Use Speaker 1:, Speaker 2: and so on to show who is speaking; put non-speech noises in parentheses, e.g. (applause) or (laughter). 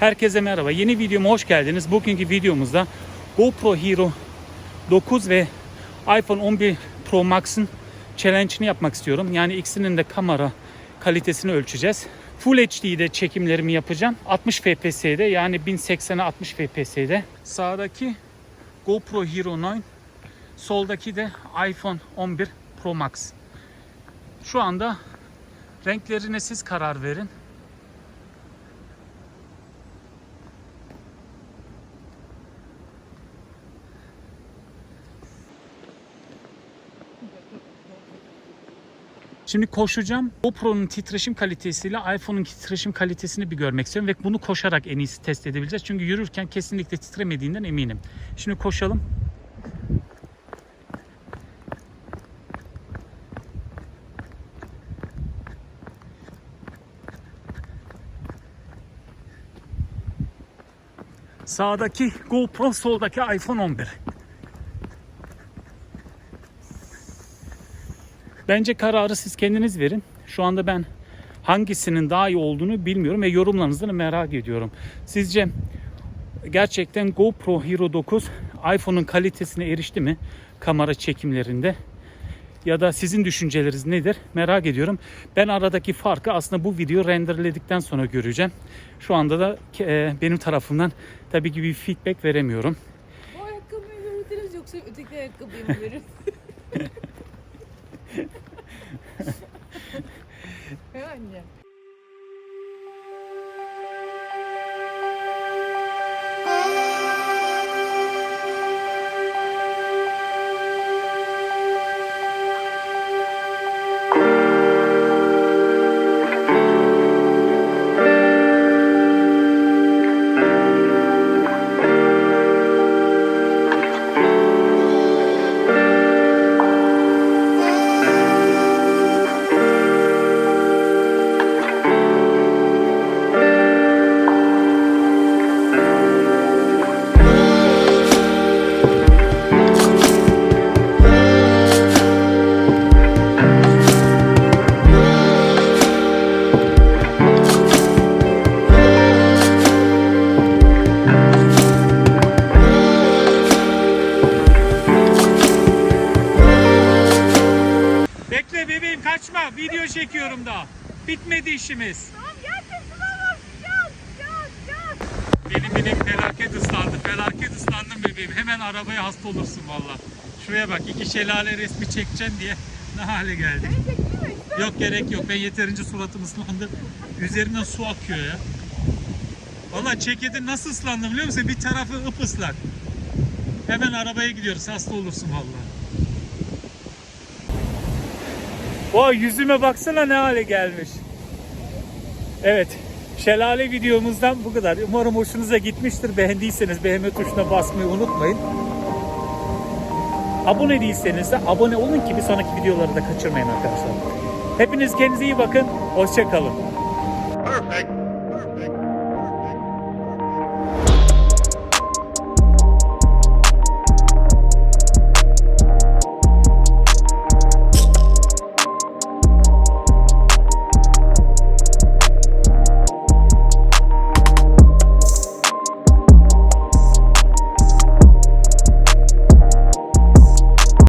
Speaker 1: Herkese merhaba. Yeni videoma hoş geldiniz. Bugünkü videomuzda GoPro Hero 9 ve iPhone 11 Pro Max'ın challenge'ını yapmak istiyorum. Yani ikisinin de kamera kalitesini ölçeceğiz. Full HD'de çekimlerimi yapacağım. 60 FPS'de yani 1080'e 60 FPS'de. Sağdaki GoPro Hero 9, soldaki de iPhone 11 Pro Max. Şu anda renklerine siz karar verin. Şimdi koşacağım. GoPro'nun titreşim kalitesiyle iPhone'un titreşim kalitesini bir görmek istiyorum ve bunu koşarak en iyisi test edebileceğiz. Çünkü yürürken kesinlikle titremediğinden eminim. Şimdi koşalım. Sağdaki GoPro, soldaki iPhone 11. Bence kararı siz kendiniz verin. Şu anda ben hangisinin daha iyi olduğunu bilmiyorum ve yorumlarınızı da merak ediyorum. Sizce gerçekten GoPro Hero 9 iPhone'un kalitesine erişti mi kamera çekimlerinde? Ya da sizin düşünceleriniz nedir? Merak ediyorum. Ben aradaki farkı aslında bu video renderledikten sonra göreceğim. Şu anda da e, benim tarafımdan tabii ki bir feedback veremiyorum.
Speaker 2: Bu ayakkabıyı mı yoksa öteki ayakkabıyı mı (laughs) (laughs) 没
Speaker 1: 问题。Kaçma. Video çekiyorum daha. Bitmedi işimiz.
Speaker 2: Tamam gerçekten ama yaz yaz yaz.
Speaker 1: Benim benim felaket ıslandı. Felaket ıslandım bebeğim. Hemen arabaya hasta olursun valla. Şuraya bak iki şelale resmi çekeceğim diye ne hale geldik.
Speaker 2: Çekeyim mi?
Speaker 1: Yok gerek yok. Ben yeterince suratım ıslandı. Üzerinden su akıyor ya. Valla ceketin nasıl ıslandı biliyor musun? Bir tarafı ıpıslak. Hemen arabaya gidiyoruz. Hasta olursun valla. Vay yüzüme baksana ne hale gelmiş. Evet. Şelale videomuzdan bu kadar. Umarım hoşunuza gitmiştir. Beğendiyseniz beğenme tuşuna basmayı unutmayın. Abone değilseniz de abone olun ki bir sonraki videoları da kaçırmayın arkadaşlar. Hepiniz kendinize iyi bakın. Hoşçakalın.